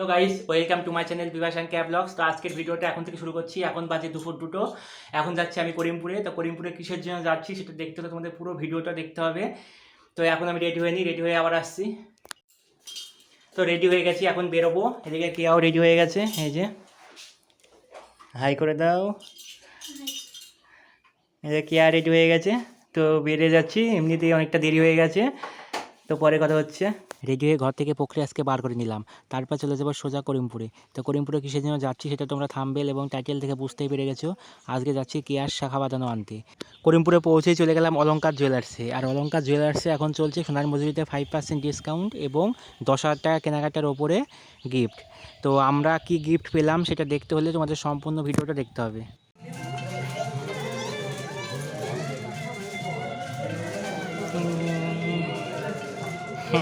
Hello guys welcome to my channel Bibhas cab vlogs তো আজকের ভিডিওটা এখন থেকে শুরু করছি। এখন বাজে দুপুর দুটো। এখন যাচ্ছি আমি করিমপুরে। তো করিমপুরে কিসের জন্য যাচ্ছি সেটা দেখতে হলে তোমাদের পুরো ভিডিওটা দেখতে হবে। তো এখন আমি রেডি হয়ে নিই রেডি হয়ে আবার আসছি। তো রেডি হয়ে গেছি, এখন বেরোবো। এদিকে কেয়াও রেডি হয়ে গেছে। এই যে। হাই করে দাও। যে কেয়া রেডি হয়ে গেছে। তো বেরিয়ে যাচ্ছি। এমনিতেই অনেকটা দেরি হয়ে গেছে। তো পরে কথা হচ্ছে। রেডি হয়ে ঘর থেকে পকড়ে আজকে বার করে নিলাম। তারপর চলে যাব সোজা করিমপুরে। তো করিমপুরে কিসের জন্য যাচ্ছি সেটা তোমরা থামবেল এবং টাইটেল থেকে বুঝতেই পেরে গেছো। আজকে যাচ্ছি কেয়ার শাখা বাঁধানো আনতে। করিমপুরে পৌঁছেই চলে গেলাম অলঙ্কার জুয়েলার্সে আর অলঙ্কার জুয়েলার্সে এখন চলছে সোনার মজুরিতে ফাইভ পার্সেন্ট ডিসকাউন্ট এবং দশ হাজার টাকা কেনাকাটার ওপরে গিফট তো আমরা কি গিফট পেলাম সেটা দেখতে হলে তোমাদের সম্পূর্ণ ভিডিওটা দেখতে হবে।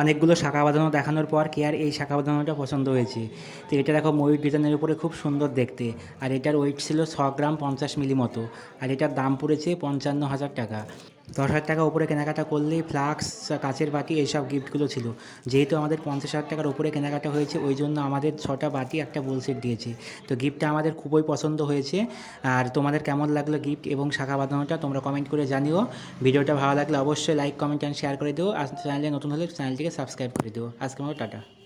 অনেকগুলো শাখা বাঁধানো দেখানোর পর কেয়ার এই শাখা বাঁধানোটা পছন্দ হয়েছে? তো এটা দেখো ময়ূর ডিজাইনের উপরে খুব সুন্দর দেখতে। আর এটার ওয়েট ছিল ছ গ্রাম পঞ্চাশ মিলি মতো। আর এটার দাম পড়েছে পঞ্চান্ন হাজার টাকা। দশ হাজার টাকা উপরে কেনাকাটা করলেই ফ্লাক্স কাচের বাটি, এইসব গিফটগুলো ছিল। যেহেতু আমাদের পঞ্চাশ হাজার টাকার উপরে কেনাকাটা হয়েছে, ওই জন্য আমাদের ছটা বাটি, একটা বোল সেট দিয়েছে। তো গিফটটা আমাদের খুবই পছন্দ হয়েছে। আর তোমাদের কেমন লাগল গিফট এবং শাখা বাঁধানোটা, তোমরা কমেন্ট করে জানিও। ভিডিওটা ভালো লাগলে অবশ্যই লাইক কমেন্ট অ্যান্ড শেয়ার করে দিও। আর চ্যানেলে নতুন হলে চ্যানেলটিকে সাবস্ক্রাইব করে দিও। আজকে মতো টাটা।